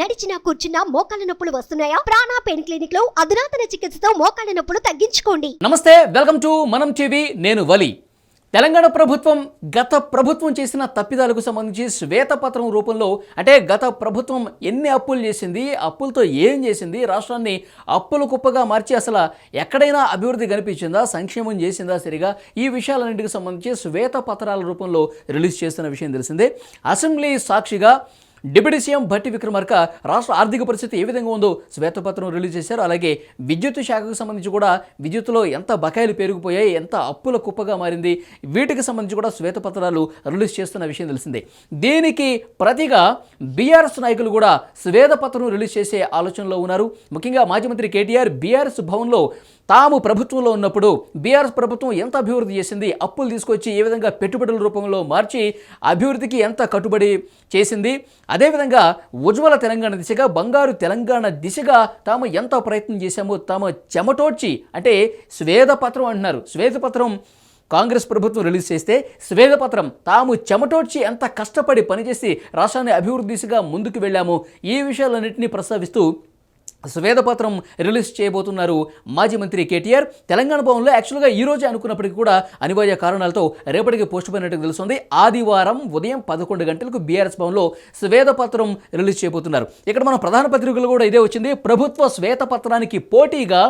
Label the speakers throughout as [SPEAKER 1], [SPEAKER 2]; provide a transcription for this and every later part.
[SPEAKER 1] నడిచినా కూర్చున్నా మోకాళ్ళ నొప్పులు వస్తున్నాయా? ప్రాణా పెయిన్ క్లినిక్లో అధునాతన చికిత్సతో మోకాళ్ళ నొప్పులు తగ్గించుకోండి.
[SPEAKER 2] నమస్తే వెల్కమ్ టు మనం టీవీ నేను వలి. తెలంగాణ ప్రభుత్వం గత ప్రభుత్వం చేసిన తప్పిదాలకు సంబంధించి శ్వేతపత్రం రూపంలో అంటే గత ప్రభుత్వం ఎన్ని అప్పులు చేసింది అప్పులతో ఏం చేసింది రాష్ట్రాన్ని అప్పుల కుప్పగా మార్చి అసలు ఎక్కడైనా అభివృద్ధి కనిపించిందా సంక్షేమం చేసిందా సరిగా ఈ విషయాలన్నింటికి సంబంధించి శ్వేతపత్రాల రూపంలో రిలీజ్ చేస్తున్న విషయం తెలిసిందే. అసెంబ్లీ సాక్షిగా డిప్యూటీ సీఎం భట్టి విక్రమార్క రాష్ట్ర ఆర్థిక పరిస్థితి ఏ విధంగా ఉందో శ్వేతపత్రం రిలీజ్ చేశారు. అలాగే విద్యుత్ శాఖకు సంబంధించి కూడా విద్యుత్లో ఎంత బకాయిలు పెరిగిపోయాయి ఎంత అప్పుల కుప్పగా మారింది వీటికి సంబంధించి కూడా శ్వేతపత్రాలు రిలీజ్ చేస్తున్న విషయం తెలిసిందే. దీనికి ప్రతిగా బీఆర్ఎస్ నాయకులు కూడా శ్వేతపత్రం రిలీజ్ చేసే ఆలోచనలో ఉన్నారు. ముఖ్యంగా మాజీ మంత్రి కేటీఆర్ బీఆర్ఎస్ భవన్లో తాము ప్రభుత్వంలో ఉన్నప్పుడు బీఆర్ఎస్ ప్రభుత్వం ఎంత అభివృద్ధి చేసింది అప్పులు తీసుకొచ్చి ఏ విధంగా పెట్టుబడుల రూపంలో మార్చి అభివృద్ధికి ఎంత కట్టుబడి చేసింది అదేవిధంగా ఉజ్వల తెలంగాణ దిశగా బంగారు తెలంగాణ దిశగా తాము ఎంత ప్రయత్నం చేశామో తాము చెమటోడ్చి అంటే స్వేదపత్రం అంటున్నారు. స్వేదపత్రం కాంగ్రెస్ ప్రభుత్వం రిలీజ్ చేస్తే స్వేదపత్రం తాము చెమటోడ్చి ఎంత కష్టపడి పనిచేసి రాష్ట్రాన్ని అభివృద్ధి దిశగా ముందుకు వెళ్ళాము ఈ విషయాలన్నింటినీ ప్రస్తావిస్తూ స్వేదపత్రం రిలీజ్ చేయబోతున్నారు మాజీ మంత్రి కేటీఆర్. తెలంగాణ భవన్లో యాక్చువల్గా ఈ రోజే అనుకున్నప్పటికీ కూడా అనివార్య కారణాలతో రేపటికి పోస్ట్ పోయినట్టు తెలుస్తుంది. ఆదివారం ఉదయం పదకొండు గంటలకు బీఆర్ఎస్ భవన్లో స్వేదపత్రం రిలీజ్ చేయబోతున్నారు. ఇక్కడ మన ప్రధాన పత్రికలు కూడా ఇదే వచ్చింది. ప్రభుత్వ శ్వేతపత్రానికి పోటీగా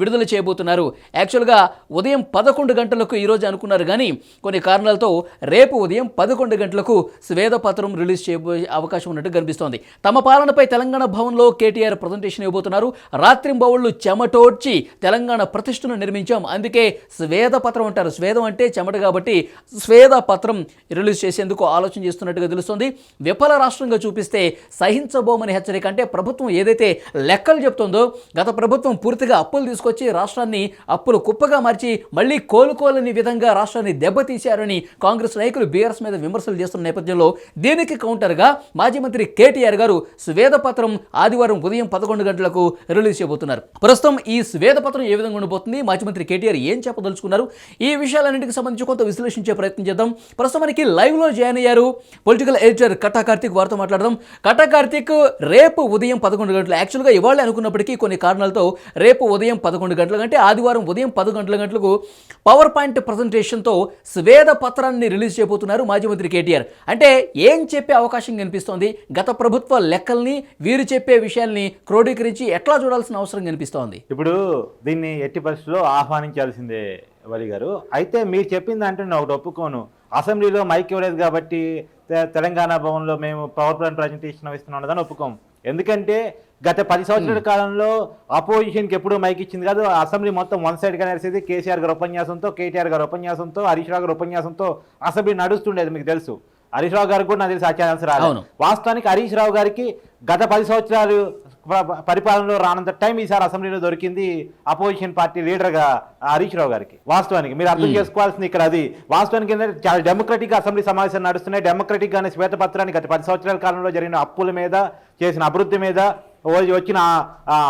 [SPEAKER 2] విడుదల చేయబోతున్నారు. యాక్చువల్గా ఉదయం పదకొండు గంటలకు ఈరోజు అనుకున్నారు కానీ కొన్ని కారణాలతో రేపు ఉదయం పదకొండు గంటలకు స్వేదపత్రం రిలీజ్ చేయబోయే అవకాశం ఉన్నట్టు కనిపిస్తోంది. తమ పాలనపై తెలంగాణ భవన్లో కేటీఆర్ ప్రజెంటేషన్ ఇవ్వబోతున్నారు. రాత్రింబవళ్ళు చెమటోడ్చి తెలంగాణ ప్రతిష్టను నిర్మించాం. అందుకే స్వేదపత్రం అంటారు. స్వేదం అంటే చెమట కాబట్టి స్వేదపత్రం రిలీజ్ చేసేందుకు ఆలోచన చేస్తున్నట్టుగా తెలుస్తుంది. విఫల రాష్ట్రంగా చూపిస్తే సహించబోమని హెచ్చరిక అంటే ప్రభుత్వం ఏదైతే లెక్కలు చెప్తుందో గత ప్రభుత్వం పూర్తిగా అప్పులు తీసుకొచ్చి రాష్ట్రాన్ని అప్పులు కుప్పగా మార్చి మళ్ళీ కోలుకోలేని విధంగా రాష్ట్రాన్ని దెబ్బతీశారని కాంగ్రెస్ నాయకులు బీఆర్ఎస్ మీద విమర్శలు చేస్తున్న నేపథ్యంలో దీనికి కౌంటర్గా మాజీ మంత్రి కేటీఆర్ గారు స్వేదపత్రం ఆదివారం ఉదయం పదకొండు గంటల గంటలకు రిలీజ్ చేయబోతున్నారు. ప్రస్తుతం ఈ స్వేదపత్రం ఏ విధంగా ఉండబోతుంది? మాజీ మంత్రి కేటీఆర్ ఏం చెప్పదలుచుకున్నారు? ఈ విషయాలన్నింటికి సంబంధించి కొంత విశ్లేషించే ప్రయత్నం చేద్దాం. ప్రస్తుతం మనకి లైవ్లో జాయిన్ అయ్యారు పొలిటికల్ ఎడిటర్ కట్టా కార్తిక్. వారితో మాట్లాడదాం. కట్టా కార్తిక్ రేపు ఉదయం పదకొండు గంటలు. యాక్చువల్గా ఇవాళ అనుకున్నప్పటికీ కొన్ని కారణాలతో రేపు ఉదయం పదకొండు గంటల. అంటే ఆదివారం ఉదయం పది గంటల గంటలకు పవర్ పాయింట్ ప్రజెంటేషన్తో స్వేద పత్రాన్ని రిలీజ్ చేయబోతున్నారు మాజీ మంత్రి కేటీఆర్. అంటే ఏం చెప్పే అవకాశం కనిపిస్తోంది? గత ప్రభుత్వ లెక్కల్ని వీరు చెప్పే విషయాల్ని క్రోడీకరించి ఎట్లా చూడాల్సిన అవసరం కనిపిస్తోంది?
[SPEAKER 3] ఇప్పుడు దీన్ని ఎట్టి పరిస్థితుల్లో ఆహ్వానించాల్సిందే వలి గారు. అయితే మీరు చెప్పింది అంటే నేను ఒకటి ఒప్పుకోను. అసెంబ్లీలో మైక్ ఇవ్వలేదు కాబట్టి తెలంగాణ భవన్లో మేము పవర్ ప్లాంట్ ప్రజెంటేషన్ ఇస్తున్నాం అన్నదాన్ని ఒప్పుకోం. ఎందుకంటే గత పది సంవత్సరాల కాలంలో అపోజిషన్కి ఎప్పుడు మైక్ ఇచ్చింది కాదు. అసెంబ్లీ మొత్తం వన్ సైడ్గా నడిచేది కేసీఆర్ గారి ఉపన్యాసంతో కేటీఆర్ గారి ఉపన్యాసంతో హరీష్ రావు గారి ఉపన్యాసంతో అసెంబ్లీ నడుస్తుండేది మీకు తెలుసు. హరీష్ రావు గారికి కూడా నాకు తెలిసి ఆ ఛాన్స్
[SPEAKER 2] అవును.
[SPEAKER 3] వాస్తవానికి హరీష్ రావు గారికి గత పది సంవత్సరాలు పరిపాలనలో రానంత టైం ఈసారి అసెంబ్లీలో దొరికింది అపోజిషన్ పార్టీ లీడర్గా హరీష్ రావు గారికి. వాస్తవానికి మీరు అర్థం చేసుకోవాల్సింది ఇక్కడ అది. వాస్తవానికి ఏంటంటే చాలా డెమోక్రటిక్ అసెంబ్లీ సమావేశాలు నడుస్తున్నాయి. డెమోక్రటిక్ గానే శ్వేతపత్రాన్ని గత పది సంవత్సరాల కాలంలో జరిగిన అప్పుల మీద చేసిన అభివృద్ధి మీద వచ్చిన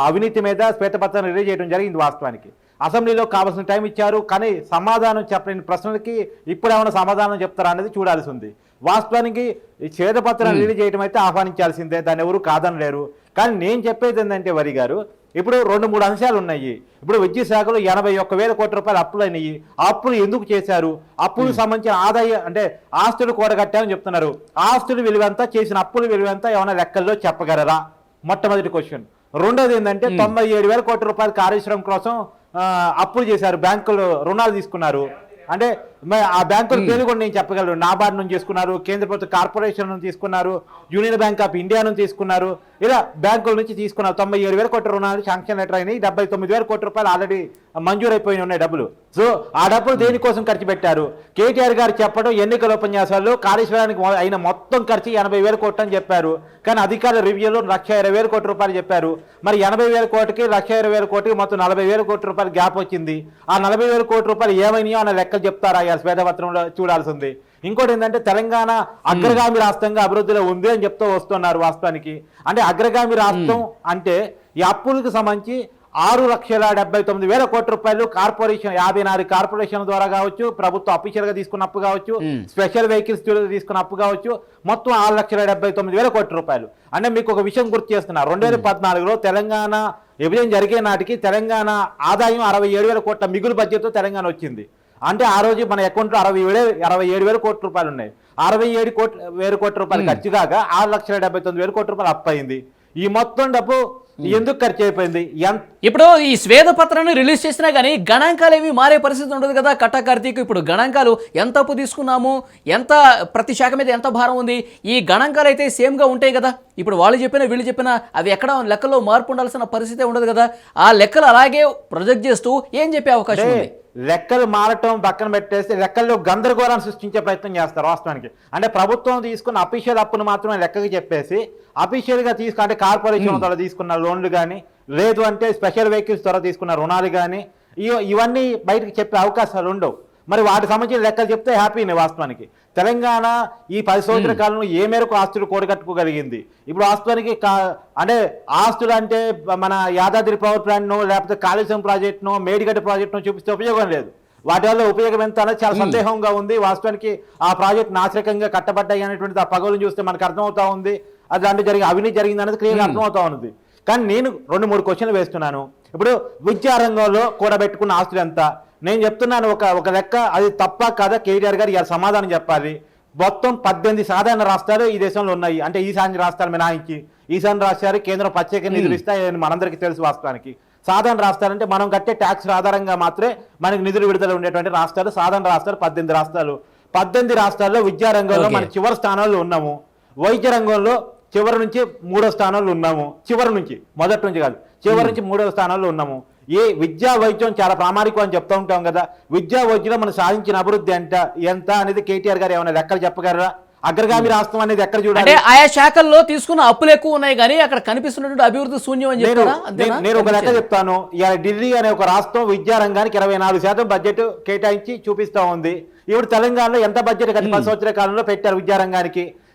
[SPEAKER 3] అవినీతి మీద శ్వేతపత్రం రిలీజ్ చేయడం జరిగింది వాస్తవానికి. అసెంబ్లీలో కావాల్సిన టైం ఇచ్చారు కానీ సమాధానం చెప్పలేని ప్రశ్నలకి ఇప్పుడు ఏమైనా సమాధానం చెప్తారా అనేది చూడాల్సి ఉంది. వాస్తవానికి ఈ శ్వేతపత్రం రిలీజ్ చేయడం అయితే ఆహ్వానించాల్సిందే. దాన్ని ఎవరు కాదనలేరు. కానీ నేను చెప్పేది ఏంటంటే వరి గారు ఇప్పుడు రెండు మూడు అంశాలు ఉన్నాయి. ఇప్పుడు విద్యుత్ శాఖలో ఎనభై ఒక్క వేల కోట్ల రూపాయలు అప్పులు అయినాయి. అప్పులు ఎందుకు చేశారు? అప్పులకు సంబంధించిన ఆదాయ అంటే ఆస్తులు కూడగట్టామని చెప్తున్నారు. ఆస్తుల విలువంతా చేసిన అప్పుల విలువంతా ఏమైనా లెక్కల్లో చెప్పగలరా? మొట్టమొదటి క్వశ్చన్. రెండోది ఏంటంటే తొంభై ఏడు వేల కోట్ల రూపాయల కార్యశ్రమం కోసం అప్పులు చేశారు. బ్యాంకులు రుణాలు తీసుకున్నారు. అంటే ఆ బ్యాంకుల పేరు కూడా నేను చెప్పగలను. నాబార్డ్ నుంచి తీసుకున్నారు కేంద్ర ప్రభుత్వ కార్పొరేషన్ నుంచి తీసుకున్నారు యూనియన్ బ్యాంక్ ఆఫ్ ఇండియా నుంచి తీసుకున్నారు. ఇలా బ్యాంకుల నుంచి తీసుకున్నారు. తొంభై ఏడు వేల కోట్ల రుణాలు శాంక్షన్ లెటర్ అయినాయి. డెబ్బై తొమ్మిది వేల కోట్ల రూపాయలు ఆల్రెడీ మంజూరు అయిపోయి ఉన్నాయి డబ్బులు. సో ఆ డబ్బులు దేనికోసం ఖర్చు పెట్టారు? కేటీఆర్ గారు చెప్పడం ఎన్నికల ఉపన్యాసాల్లో కాళేశ్వరానికి అయిన మొత్తం ఖర్చు ఎనభై వేల కోట్లు అని చెప్పారు. కానీ అధికారుల రివ్యూలో లక్ష ఇరవై వేల కోట్ల రూపాయలు చెప్పారు. మరి ఎనభై వేల కోటికి లక్ష ఇరవై వేల కోటికి మొత్తం నలభై వేల కోట్ల రూపాయలు గ్యాప్ వచ్చింది. ఆ నలభై వేల కోట్ల రూపాయలు ఏమైనాయో అన్న లెక్కలు చెప్తారా? ఈ శ్వేతపత్రంలో చూడాల్సి ఉంది ఇంకోటి ఏంటంటే తెలంగాణ అగ్రగామి రాష్ట్రంగా అభివృద్ధిలో ఉంది అని చెప్తూ వస్తున్నారు వాస్తవానికి. అంటే అగ్రగామి రాష్ట్రం అంటే ఈ అప్పులకు సంబంధించి ఆరు లక్షల డెబ్బై తొమ్మిది వేల కోట్ల రూపాయలు కార్పొరేషన్ యాభై నాలుగు కార్పొరేషన్ ద్వారా కావచ్చు ప్రభుత్వం అఫీషియల్గా తీసుకున్న అప్పు కావచ్చు. స్పెషల్ వెహికల్స్ తీసుకున్న అప్పు కావచ్చు మొత్తం ఆరు లక్షల డెబ్బై తొమ్మిది వేల కోట్ల రూపాయలు. అంటే మీకు ఒక విషయం గుర్తు చేస్తున్నా రెండు వేల పద్నాలుగులో తెలంగాణ విభజన జరిగే నాటికి తెలంగాణ ఆదాయం అరవై ఏడు వేల కోట్ల మిగులు బడ్జెట్తో తెలంగాణ వచ్చింది. అంటే ఆ రోజు మన అకౌంట్లో అరవై ఏడు అరవై ఏడు వేల కోట్ల రూపాయలు ఉన్నాయి. అరవై ఏడు కోట్ల వేల కోట్ల రూపాయలు ఖర్చు కాక ఆరు లక్షల డెబ్బై తొమ్మిది వేల కోట్ల రూపాయలు అప్పు అయింది. ఈ మొత్తం డబ్బు ఎందుకు ఖర్చు అయిపోయింది?
[SPEAKER 2] ఇప్పుడు ఈ శ్వేతపత్రాన్ని రిలీజ్ చేసినా కానీ గణాంకాలు ఏవి మారే పరిస్థితి ఉండదు కదా కట్ట కార్తీక్. ఇప్పుడు గణాంకాలు ఎంత అప్పు తీసుకున్నాము? ఎంత ప్రతి శాఖ మీద ఎంత భారం ఉంది? ఈ గణాంకాలు అయితే సేమ్గా ఉంటాయి కదా. ఇప్పుడు వాళ్ళు చెప్పినా వీళ్ళు చెప్పినా అవి ఎక్కడ లెక్కల్లో మార్పు ఉండాల్సిన పరిస్థితి ఉండదు కదా. ఆ లెక్కలు అలాగే ప్రొజెక్ట్ చేస్తూ ఏం చెప్పే అవకాశం ఉంది?
[SPEAKER 3] లెక్కలు మారటం పక్కన పెట్టేసి లెక్కల్లో గందరగోళం సృష్టించే ప్రయత్నం చేస్తారు వాస్తవానికి. అంటే ప్రభుత్వం తీసుకున్న అఫీషియల్ అప్పును మాత్రమే లెక్కకి చెప్పేసి అఫీషియల్గా తీసుకు అంటే కార్పొరేషన్ ద్వారా తీసుకున్న లోన్లు కానీ లేదు అంటే స్పెషల్ వెహికల్స్ ద్వారా తీసుకున్న రుణాలు కానీ ఇవన్నీ బయటకు చెప్పే అవకాశాలు ఉండవు. మరి వాటికి సంబంధించిన లెక్కలు చెప్తే హ్యాపీనే వాస్తవానికి. తెలంగాణ ఈ పది సంవత్సరాల కాలంలో ఏ మేరకు ఆస్తులు కూడగట్టుకోగలిగింది? ఇప్పుడు వాస్తవానికి అంటే ఆస్తులు అంటే మన యాదాద్రి పవర్ ప్లాంట్ను లేకపోతే కాళేశ్వరం ప్రాజెక్టును మేడిగడ్డ ప్రాజెక్టును చూపిస్తే ఉపయోగం లేదు. వాటి వల్ల ఉపయోగం ఎంత అనేది చాలా సందేహంగా ఉంది. వాస్తవానికి ఆ ప్రాజెక్ట్ నాశరకంగా కట్టబడ్డాయి అనేటువంటిది ఆ పగలను చూస్తే మనకు అర్థమవుతా ఉంది. అది అంటే జరిగి అవినీతి జరిగింది అనేది క్లియర్గా అర్థమవుతా ఉంది కానీ నేను రెండు మూడు క్వశ్చన్లు వేస్తున్నాను. ఇప్పుడు విద్యారంగంలో కూడబెట్టుకున్న ఆస్తులు ఎంత నేను చెప్తున్నాను ఒక ఒక లెక్క అది తప్ప కాదా? కేటీఆర్ గారు ఇలా సమాధానం చెప్పాలి. మొత్తం పద్దెనిమిది సాధారణ రాష్ట్రాలు ఈ దేశంలో ఉన్నాయి. అంటే ఈశాన్య రాష్ట్రాలు మినహాయించి ఈశాన్య రాష్ట్రాలు కేంద్రం ప్రత్యేక నిధులు ఇస్తాయని మనందరికీ తెలుసు వాస్తవానికి. సాధారణ రాష్ట్రాలు అంటే మనం కట్టే ట్యాక్స్ ఆధారంగా మాత్రమే మనకి నిధులు విడుదల ఉండేటువంటి రాష్ట్రాలు సాధారణ రాష్ట్రాలు పద్దెనిమిది రాష్ట్రాలు. పద్దెనిమిది రాష్ట్రాల్లో విద్యారంగంలో. మన చివరి స్థానాల్లో ఉన్నాము. వైద్య రంగంలో చివరి నుంచి మూడో స్థానంలో ఉన్నాము. చివరి నుంచి మొదటి నుంచి కాదు. చివరి నుంచి మూడో స్థానంలో ఉన్నాము. ఏ విద్యా వైద్యం చాలా ప్రామాణికం అని చెప్తూ ఉంటాం కదా. విద్యా వైద్యంలో మనం సాధించిన అభివృద్ధి ఎంత ఎంత అనేది కేటీఆర్ గారు ఏమైనా లెక్కలు చెప్పగలరా? అగ్రగామి రాష్ట్రం అనేది ఎక్కడ చూడాలి?
[SPEAKER 2] ఆయా శాఖల్లో తీసుకున్న అప్పులు ఎక్కువ ఉన్నాయి కానీ అక్కడ కనిపిస్తున్నటువంటి అభివృద్ధి శూన్యం అని
[SPEAKER 3] నేను నేను- ఒక లెక్క చెప్తాను. ఇవాళ ఢిల్లీ అనే ఒక రాష్ట్రం విద్యా రంగానికి ఇరవై నాలుగు శాతం బడ్జెట్ కేటాయించి చూపిస్తా ఉంది. ఇప్పుడు తెలంగాణలో ఎంత బడ్జెట్ గత పది సంవత్సరాల కాలంలో పెట్టారు విద్యా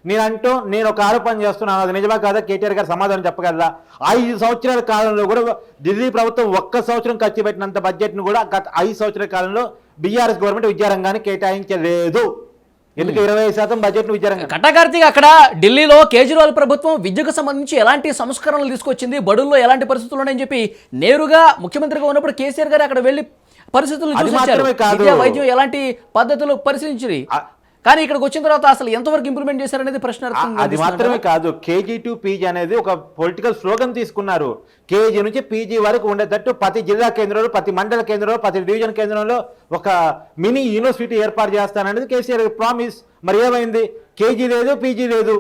[SPEAKER 3] రంగానికి నేను అంటూ నేను ఒక ఆరోపణ చేస్తున్నాను. అది నిజమా కాదా? కేటీఆర్ గారు సమాధానం చెప్పగలరా? ఐదు సంవత్సరాల కాలంలో కూడా ఢిల్లీ ప్రభుత్వం ఒక్క సంవత్సరం ఖర్చు పెట్టినంత బడ్జెట్ను కూడా గత ఐదు సంవత్సరాల కాలంలో బీఆర్ఎస్ గవర్నమెంట్ విద్యారంగానికి కేటాయించలేదు. ఎందుకు ఇరవై శాతం బడ్జెట్ విద్యారంగం?
[SPEAKER 2] అక్కడ ఢిల్లీలో కేజ్రీవాల్ ప్రభుత్వం విద్యకు సంబంధించి ఎలాంటి సంస్కరణలు తీసుకొచ్చింది? బడుల్లో ఎలాంటి పరిస్థితులు ఉన్నాయని చెప్పి నేరుగా ముఖ్యమంత్రిగా ఉన్నప్పుడు కేసీఆర్ గారు అక్కడ వెళ్ళి పరిస్థితులు
[SPEAKER 3] కాదు.
[SPEAKER 2] విద్యా ఎలాంటి పద్ధతులు పరిశీలించి కానీ ఇక్కడికి వచ్చిన తర్వాత అసలు ఎంతవరకు ఇంప్లిమెంట్ చేశారనేది ప్రశ్న
[SPEAKER 3] అది మాత్రమే కాదు? కేజీ టు పీజీ అనేది ఒక పొలిటికల్ స్లోగన్ తీసుకున్నారు. కేజీ నుంచి పీజీ వరకు ఉండేటట్టు ప్రతి జిల్లా కేంద్రంలో ప్రతి మండల కేంద్రంలో ప్రతి డివిజన్ కేంద్రంలో ఒక మినీ యూనివర్సిటీ ఏర్పాటు చేస్తాననేది కేసీఆర్ ప్రామిస్ మరి ఏమైంది? కేజీ లేదు పీజీ లేదు.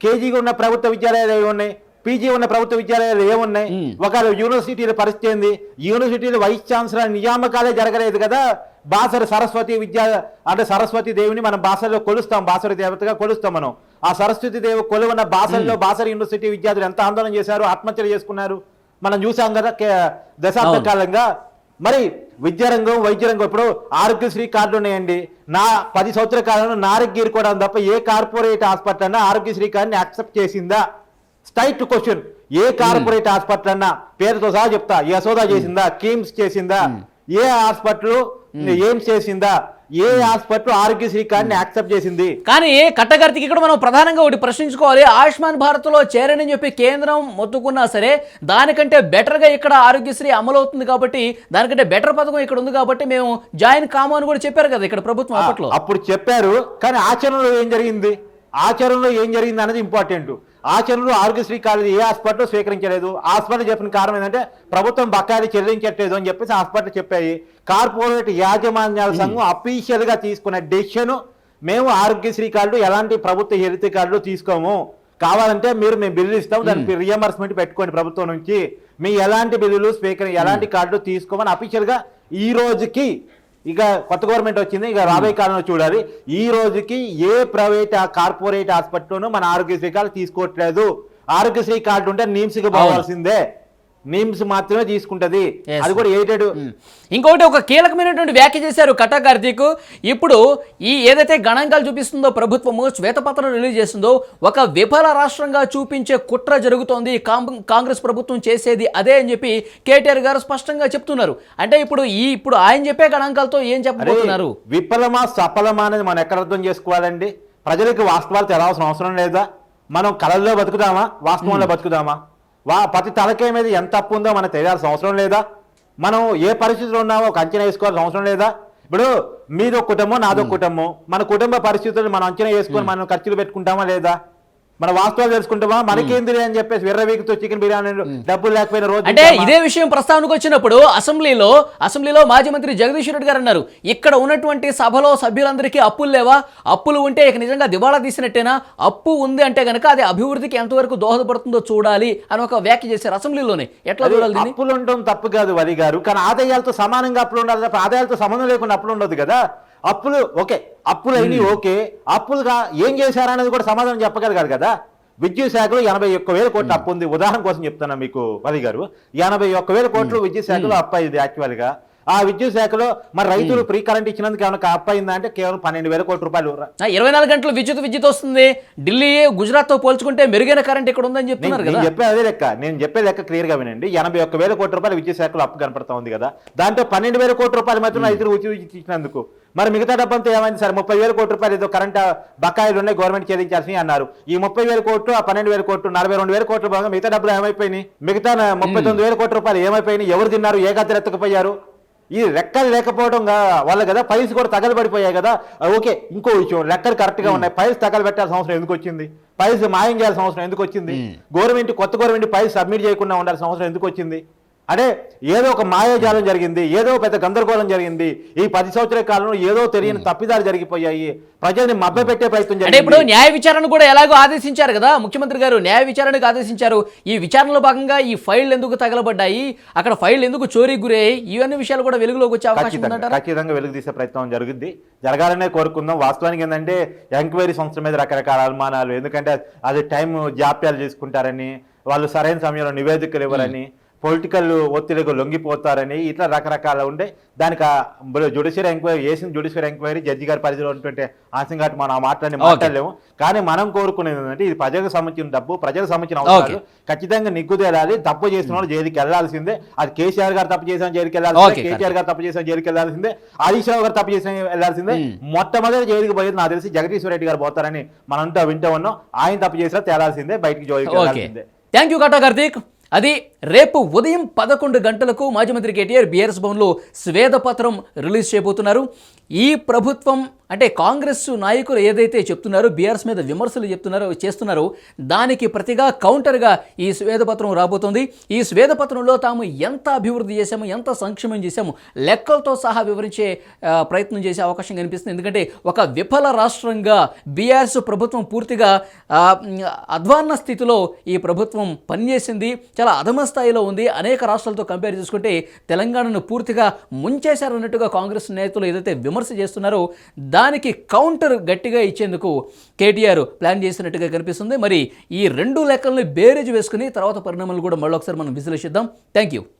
[SPEAKER 3] కేజీ ఉన్న ప్రభుత్వ విద్యాలయాలు ఏమి ఉన్నాయి? పీజీ ఉన్న ప్రభుత్వ విద్యాలయాలు ఏమున్నాయి ఒక యూనివర్సిటీల పరిస్థితి ఏంది? యూనివర్సిటీలు వైస్ ఛాన్సలర్ నియామకాలే జరగలేదు కదా. బాసరి సరస్వతి విద్యా అంటే సరస్వతి దేవిని మనం బాసరిలో కొలుస్తాం బాసరి దేవతగా కొలుస్తాం మనం. ఆ సరస్వతి దేవి కొలువున్న బాసరిలో బాసరి యూనివర్సిటీ విద్యార్థులు ఎంత ఆందోళన చేశారు ఆత్మహత్యలు చేసుకున్నారు? మనం చూసాం కదా దశాబ్ద. కాలంగా. మరి విద్యారంగం వైద్యరంగం ఇప్పుడు ఆరోగ్యశ్రీ కార్డులు ఉన్నాయండి. నా పది సంవత్సరాల కాలంలో నారగిరి కూడా తప్ప ఏ కార్పొరేట్ హాస్పిటల్ అన్నా ఆరోగ్యశ్రీ కార్డుని యాక్సెప్ట్ చేసిందా? Straight question. ఏ కార్పొరేట్ హాస్పిటల్ అన్నా పేరుతో సహా చెప్తా. యశోదా చేసిందా? కిమ్స్ చేసిందా? ఏ హాస్పిటల్ ఏం చేసిందా? ఏ హాస్పిటల్ ఆరోగ్యశ్రీ కార్డుని యాక్సెప్ట్ చేసింది?
[SPEAKER 2] కానీ కట్టగర్తికి ఇక్కడ మనం ప్రధానంగా ఒకటి ప్రశ్నించుకోవాలి. ఆయుష్మాన్ భారత్లో చేరని చెప్పి కేంద్రం మొత్తుకున్నా సరే దానికంటే బెటర్గా ఇక్కడ ఆరోగ్యశ్రీ అమలు అవుతుంది కాబట్టి దానికంటే బెటర్ పథకం ఇక్కడ ఉంది కాబట్టి మేము జాయిన్ కాము అని కూడా చెప్పారు కదా ఇక్కడ ప్రభుత్వం అప్పట్లో.
[SPEAKER 3] అప్పుడు చెప్పారు కానీ ఆచరణలో ఏం జరిగింది? ఆచరణలో ఏం జరిగింది అనేది ఇంపార్టెంట్ ఆచరణలో ఆరోగ్యశ్రీ కాలేజీ ఏ హాస్పిటల్ స్వీకరించలేదు. హాస్పిటల్ చెప్పిన కారణం ఏంటంటే ప్రభుత్వం బకాయిలు చెల్లించట్లేదు అని చెప్పేసి హాస్పిటల్ చెప్పాయి. కార్పొరేట్ యాజమాన్యాల సంఘం అఫీషియల్గా తీసుకున్న డెసిషన్ మేము ఆరోగ్యశ్రీ కార్డు ఎలాంటి ప్రభుత్వ హెల్త్ కార్డులు తీసుకోము. కావాలంటే మీరు మేము బిల్లు ఇస్తాం దానికి రియంబర్స్మెంట్ పెట్టుకోండి ప్రభుత్వం నుంచి. మీ ఎలాంటి బిల్లులు స్వీకరి ఎలాంటి కార్డులు తీసుకోమని అఫీషియల్గా ఈ రోజుకి ఇక కొత్త గవర్నమెంట్ వచ్చింది ఇక రాబోయే కాలంలో చూడాలి. ఈ రోజుకి ఏ ప్రైవేట్ కార్పొరేట్ హాస్పిటల్లోనూ మన ఆరోగ్యశ్రీ కార్డు తీసుకోవట్లేదు. ఆరోగ్యశ్రీ కార్డు ఉంటే నిమ్స్కి పోవాల్సిందే. నిమ్స్ మాత్రమే తీసుకుంటది. అది కూడా ఎయిటెడ్
[SPEAKER 2] ఇంకొకటి ఒక కీలకమైనటువంటి వ్యాఖ్య చేశారు కటా కార్తీక్ ఇప్పుడు ఈ ఏదైతే గణాంకాలు చూపిస్తుందో ప్రభుత్వము శ్వేతపత్రం రిలీజ్ చేస్తుందో ఒక విఫల రాష్ట్రంగా చూపించే కుట్ర జరుగుతోంది. కాంగ్రెస్ ప్రభుత్వం చేసేది అదే అని చెప్పి కేటీఆర్ గారు స్పష్టంగా చెప్తున్నారు. అంటే ఇప్పుడు ఈ ఇప్పుడు ఆయన చెప్పే గణాంకాలతో ఏం చెప్పబోతున్నారు?
[SPEAKER 3] విఫలమా సఫలమా అనేది మనం ఎక్కడ అర్థం చేసుకోవాలండి? ప్రజలకు వాస్తవాలు తెలవాల్సిన అవసరం లేదా? మనం కళల్లో బతుకుదామా? వాస్తవంలో బతుకుదామా? వా ప్రతి తలకాయ మీద ఎంత తప్పు ఉందో మనకు తెలియాల్సిన అవసరం లేదా? మనం ఏ పరిస్థితిలో ఉన్నామో ఒక అంచనా వేసుకోవాల్సిన అవసరం లేదా? ఇప్పుడు మీదో కుటుంబం నాదో కుటుంబం. మన కుటుంబ పరిస్థితులు మనం అంచనా వేసుకొని మనం ఖర్చులు పెట్టుకుంటామా లేదా? మన వాస్తవాలు తెలుసుకుంటామా? మనకేంది అని చెప్పేసి విర్రవీకితో చికెన్ బిర్యానీ డబ్బులు లేకపోయిన రోజు
[SPEAKER 2] అంటే? ఇదే విషయం ప్రస్తావనకు వచ్చినప్పుడు అసెంబ్లీలో అసెంబ్లీలో మాజీ మంత్రి జగదీష్ రెడ్డి గారు అన్నారు ఇక్కడ ఉన్నటువంటి సభలో సభ్యులందరికీ అప్పులు లేవా? అప్పులు ఉంటే ఇక నిజంగా దివాళా తీసినట్టేనా? అప్పు ఉంది అంటే కనుక అది అభివృద్ధికి ఎంతవరకు దోహదపడుతుందో చూడాలి అని ఒక వ్యాఖ్య చేశారు అసెంబ్లీలోనే. ఎట్లా చూడాలి
[SPEAKER 3] అప్పులు ఉండడం తప్పు కాదు వలి గారు. కానీ ఆదాయాలతో సమానంగా అప్పులు ఉండాలి తప్ప ఆదాయాలతో సంబంధం లేకుండా అప్పులు ఉండదు కదా? అప్పులు ఓకే అప్పులు అయినవి ఓకే. అప్పులుగా ఏం చేశారనేది కూడా సమాధానం చెప్పగలిగారు కదా విద్యుత్ శాఖలో ఎనభై ఒక్క వేల కోట్ల అప్పు ఉంది. ఉదాహరణ కోసం చెప్తున్నా మీకు వలి గారు ఎనభై ఒక్క వేల కోట్లు విద్యుత్ శాఖలో అప్పు అయింది యాక్చువల్గా ఆ విద్యుత్ శాఖలో మరి రైతులు ఫ్రీ కరెంట్ ఇచ్చినందుకు ఏమైనా అప్పు అయిందా అంటే కేవలం పన్నెండు వేల కోట్ల రూపాయలు
[SPEAKER 2] ఇరవై నాలుగు గంటలు విద్యుత్ విద్యుత్ వస్తుంది. ఢిల్లీ గుజరాత్తో పోల్చుకుంటే మెరుగైన కరెంట్ ఇక్కడ ఉందని
[SPEAKER 3] నేను
[SPEAKER 2] చెప్తున్నారు
[SPEAKER 3] నేను
[SPEAKER 2] కదా.
[SPEAKER 3] చెప్పే అదే లెక్క. నేను చెప్పే లెక్క క్లియర్గా వినండి. ఎనభై ఒక్క వేల కోట్ల రూపాయలు విద్యుత్ శాఖలో అప్పు కనపడతా ఉంది కదా. దాంట్లో పన్నెండు వేల కోట్ల రూపాయలు మాత్రం రైతులు ఉచిత ఇచ్చినందుకు. మరి మిగతా డబ్బంతా ఏమైంది సార్? ముప్పై వేల కోట్ల రూపాయలు ఏదో కరెంట్ బకాయిలు ఉన్నాయి గవర్నమెంట్ చెల్లించాల్సి అన్నారు. ఈ ముప్పై వేల కోట్లు ఆ పన్నెండు వేల కోట్లు నలభై రెండు వేల కోట్ల భాగంగా మిగతా డబ్బులు ఏమైపోయినాయి? మిగతా ముప్పై తొమ్మిది వేల కోట్ల రూపాయలు ఏమైపోయినాయి? ఎవరు తిన్నారు? ఏ గద్దెలు ఎత్తకపోయారు? ఈ రెక్కలు లేకపోవడం వల్ల కదా ఫైల్స్ కూడా తగలబడిపోయాయి కదా. ఓకే ఇంకో విషయం రెక్కలు కరెక్ట్గా ఉన్నాయి. ఫైల్స్ తగలబెట్టాల్సిన అవసరం ఎందుకు వచ్చింది? ఫైల్స్ మాయం చేయాల్సిన అవసరం ఎందుకు వచ్చింది? గవర్నమెంట్ కొత్త గవర్నమెంట్ ఫైల్స్ సబ్మిట్ చేయకుండా ఉండాల్సిన అవసరం ఎందుకు వచ్చింది? అంటే ఏదో ఒక మాయాజాలం జరిగింది ఏదో పెద్ద గందరగోళం జరిగింది. ఈ పది సంవత్సరాల కాలంలో ఏదో తెలియని తప్పిదాలు జరిగిపోయాయి. ప్రజల్ని మభ్యపెట్టే ప్రయత్నం
[SPEAKER 2] అంటే ఇప్పుడు
[SPEAKER 3] జరిగింది.
[SPEAKER 2] న్యాయ విచారణ కూడా ఎలాగో ఆదేశించారు కదా ముఖ్యమంత్రి గారు న్యాయ విచారణకు ఆదేశించారు. ఈ విచారణలో భాగంగా ఈ ఫైల్ ఎందుకు తగలబడ్డాయి అక్కడ ఫైల్ ఎందుకు చోరీకి గురయ్యాయి ఇవన్నీ విషయాలు కూడా వెలుగులోకి వచ్చే అవకాశం
[SPEAKER 3] ఖచ్చితంగా వెలుగు తీసే ప్రయత్నం జరుగుద్ది. జరగాలనే కోరుకుందాం. వాస్తవానికి ఏంటంటే ఎంక్వైరీ సంస్థ మీద రకరకాల అనుమానాలు. ఎందుకంటే అది టైం జాప్యాలు చేసుకుంటారని వాళ్ళు సరైన సమయంలో నివేదికలు ఇవ్వరని పొలిటికల్ ఒత్తిడికి లొంగిపోతారని ఇట్లా రకరకాల ఉండే. దానికి జుడిషియల్ ఎంక్వైరీ చేసిన జుడిషియల్ ఎంక్వైరీ జడ్జి గారి పరిధిలో ఉన్నటువంటి ఆశం కాబట్టి మనం ఆ మాటలని మాట్లాడలేము. కానీ మనం కోరుకునేది ఏంటంటే ఇది ప్రజలకు సంబంధించిన డబ్బు ప్రజలకు సంబంధించిన అవసరాలు. ఖచ్చితంగా నిగ్గుదేలాలి తప్పు చేసిన వాళ్ళు జైలుకి వెళ్ళాల్సిందే అది కేసీఆర్ గారు తప్పు చేసిన జైలుకి వెళ్ళాల్సిందే.
[SPEAKER 2] Okay,
[SPEAKER 3] కేసీఆర్ గారు తప్పు చేసిన జైలుకి వెళ్ళాల్సిందే. హరీష్ రావు గారు తప్పు చేసిన వెళ్ళాల్సిందే. మొట్టమొదటి జైలుకి పోయేది నాకు తెలిసి జగదీశ్వర రెడ్డి గారు పోతారని మనంతా వింటూ ఉన్నాం. ఆయన తప్పు చేసినా తేలాల్సిందే. బయటికి జైలుకి వెళ్ళాల్సిందే.
[SPEAKER 2] థ్యాంక్ యూ కాటా కార్తీక్ అది రేపు ఉదయం పదకొండు గంటలకు మాజీ మంత్రి కేటీఆర్ బీఆర్ఎస్ భవన్లో శ్వేతపత్రం రిలీజ్ చేయబోతున్నారు. ఈ ప్రభుత్వం అంటే కాంగ్రెస్ నాయకులు ఏదైతే చెప్తున్నారో బీఆర్ఎస్ మీద విమర్శలు చెప్తున్నారో చేస్తున్నారో దానికి ప్రతిగా కౌంటర్గా ఈ శ్వేతపత్రం రాబోతోంది. ఈ శ్వేతపత్రంలో తాము ఎంత అభివృద్ధి చేశాము ఎంత సంక్షేమం చేశాము లెక్కలతో సహా వివరించే ప్రయత్నం చేసే అవకాశం కనిపిస్తుంది. ఎందుకంటే ఒక విఫల రాష్ట్రంగా బీఆర్ఎస్ ప్రభుత్వం పూర్తిగా అధ్వాన్న స్థితిలో ఈ ప్రభుత్వం పనిచేసింది. చాలా అధమ స్థాయిలో ఉంది. అనేక రాష్ట్రాలతో కంపేర్ చేసుకుంటే తెలంగాణను పూర్తిగా ముంచేశారన్నట్టుగా కాంగ్రెస్ నేతలు ఏదైతే విమర్శ చేస్తున్నారో దానికి కౌంటర్ గట్టిగా ఇచ్చేందుకు కేటీఆర్ ప్లాన్ చేసినట్టుగా కనిపిస్తుంది. మరి ఈ రెండు లెక్కల్ని బేరేజ్ వేసుకుని తర్వాత పరిణామాలు కూడా మళ్ళొకసారి మనం విశ్లేషిద్దాం. Thank you